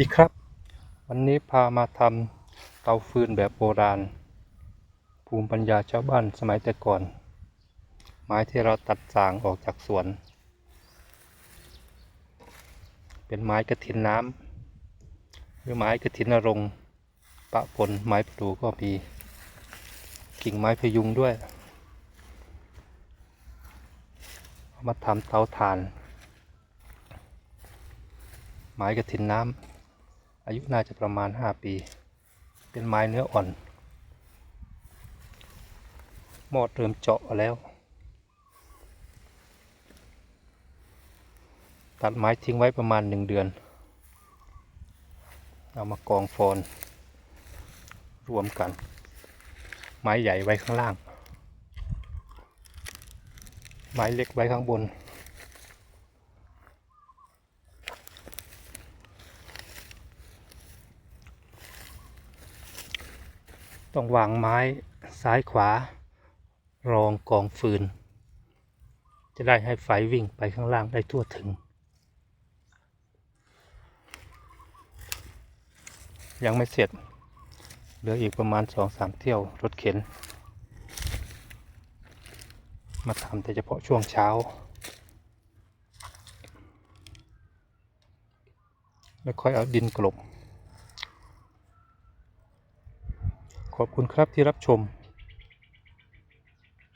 ดีครับ วันนี้พามาทำเตาฟืนแบบโบราณ ภูมิปัญญาชาวบ้านสมัยแต่ก่อน ไม้ที่เราตัดสางออกจากสวน เป็นไม้กระถินน้ำหรือไม้กระถินนรงค์ปะปนไม้ประดูก็มี กิ่งไม้พยุงด้วยเอามาทำเตาถ่านไม้กระถินน้ำ อายุน่าจะประมาณ 5 ปี เป็นไม้เนื้ออ่อน หมอดเริ่มเจาะแล้ว ตัดไม้ทิ้งไว้ประมาณ 1 เดือน เอามากองฟอน รวมกัน ไม้ใหญ่ไว้ข้างล่าง ไม้เล็กไว้ข้างบน ต้องวางไม้ซ้ายขวา รองกองฟืน จะได้ให้ไฟวิ่งไปข้างล่างได้ทั่วถึง ยังไม่เสร็จ เหลืออีกประมาณสองสามเที่ยวรถเข็น มาทำแต่เฉพาะช่วงเช้า แล้วค่อยเอาดินกลบ ขอบคุณครับที่รับชม